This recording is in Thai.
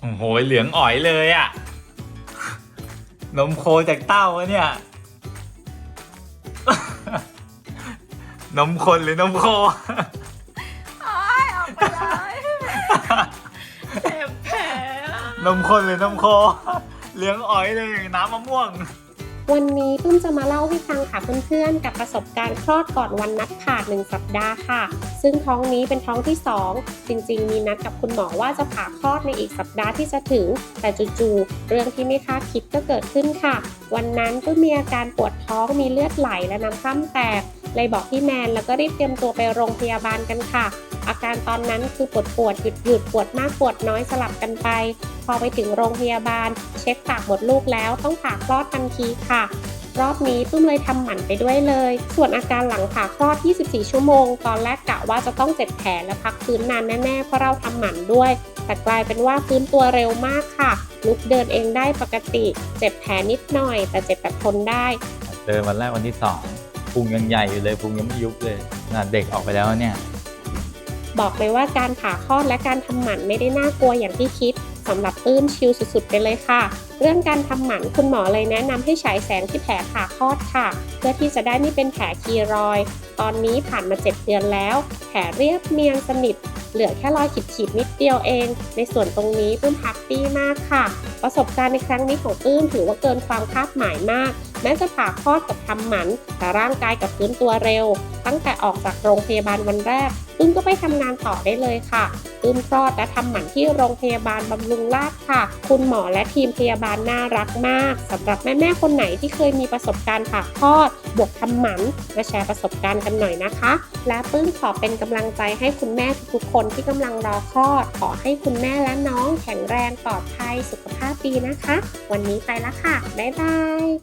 โอ้โหเหลืองอ๋อยเลยอะนมโคจากเต้าวะเนี่ย นมคนหรือนมโค โอ้ยออกไปเลยเจ็บแผลอะนมคนหรือนมโคเหลืองอ๋อยเลยน้ำมะม่วง วันนี้ตุ้มจะมาเล่าให้ฟังค่ะเพื่อนๆ กับประสบการณ์คลอดก่อนวันนัดผ่าหนึ่งสัปดาห์ค่ะ ซึ่งท้องนี้เป็นท้องที่ 2 จริงๆ มีนัดกับคุณหมอว่าจะผ่าคลอดในอีกสัปดาห์ที่จะถึง แต่จู่ๆเรื่องที่ไม่คาดคิดก็เกิดขึ้นค่ะ วันนั้นตุ้มมีอาการปวดท้องมีเลือดไหลและน้ำคร่ำแตกเลยบอกพี่แมนแล้วก็รีบเตรียมตัวไปโรงพยาบาลกันค่ะ อาการตอนนั้นคือปวดปวดหยุดหยุดปวดมากปวดน้อยสลับกันไป พอไปถึงโรงพยาบาล เช็คปากหมดลูกแล้วต้องผ่าคลอดทันทีค่ะ รอบนี้ตุ้มเลยทำหมันไปด้วยเลย ส่วนอาการหลังผ่าคลอด 24 ชั่วโมง ตอนแรกกะว่าจะต้องเจ็บแผลและพักฟื้นนานแน่ๆเพราะเราทำหมันด้วย แต่กลายเป็นว่าฟื้นตัวเร็วมากค่ะ ลุกเดินเองได้ปกติ เจ็บแผลนิดหน่อย แต่เจ็บแบบทนได้เจอวันแรกวันที่สองพุงยังใหญ่อยู่เลยพุงยังไม่ยุบเลยขนาดเด็กออกไปแล้วเนี่ย บอกเลยว่าการผ่าคลอดและการทำหมันไม่ได้น่ากลัวอย่างที่คิดสำหรับปื้มชิลสุดๆไปเลยค่ะ เรื่องการทำหมันคุณหมอเลยแนะนำให้ฉายแสงที่แผลผ่าคลอดค่ะ เพื่อที่จะได้ไม่เป็นแผลคีรอย ตอนนี้ผ่านมา 7 เดือนแล้ว แผลเรียบเนียนสนิท เหลือแค่รอยขีดๆนิดเดียวเอง ในส่วนตรงนี้ปื้มแฮปปี้มากค่ะ ประสบการณ์ในครั้งนี้ของปื้มถือว่าเกินความคาดหมายมาก แม้จะผ่าคลอดกับทำหมัน แต่ร่างกายกับพื้นตัวเร็ว ตั้งแต่ออกจากโรงพยาบาลวันแรกปื้มก็ไปทำงานต่อได้เลยค่ะื้มคลอดและทำหมันที่โรงพยาบาลบำรุงราษฎร์ค่ะ คุณหมอและทีมพยาบาลน่ารักมากสำหรับแม่ๆคนไหนที่เคยมีประสบการณ์ผ่าคลอด บวกทำหมันมาแชร์ประสบการณ์กันหน่อยนะคะ และปื้มขอเป็นกำลังใจให้คุณแม่ทุกๆคนที่กำลังรอคลอด ขอให้คุณแม่และน้องแข็งแรงปลอดภัยสุขภาพดีนะคะ วันนี้ไปละค่ะ บ๊ายบาย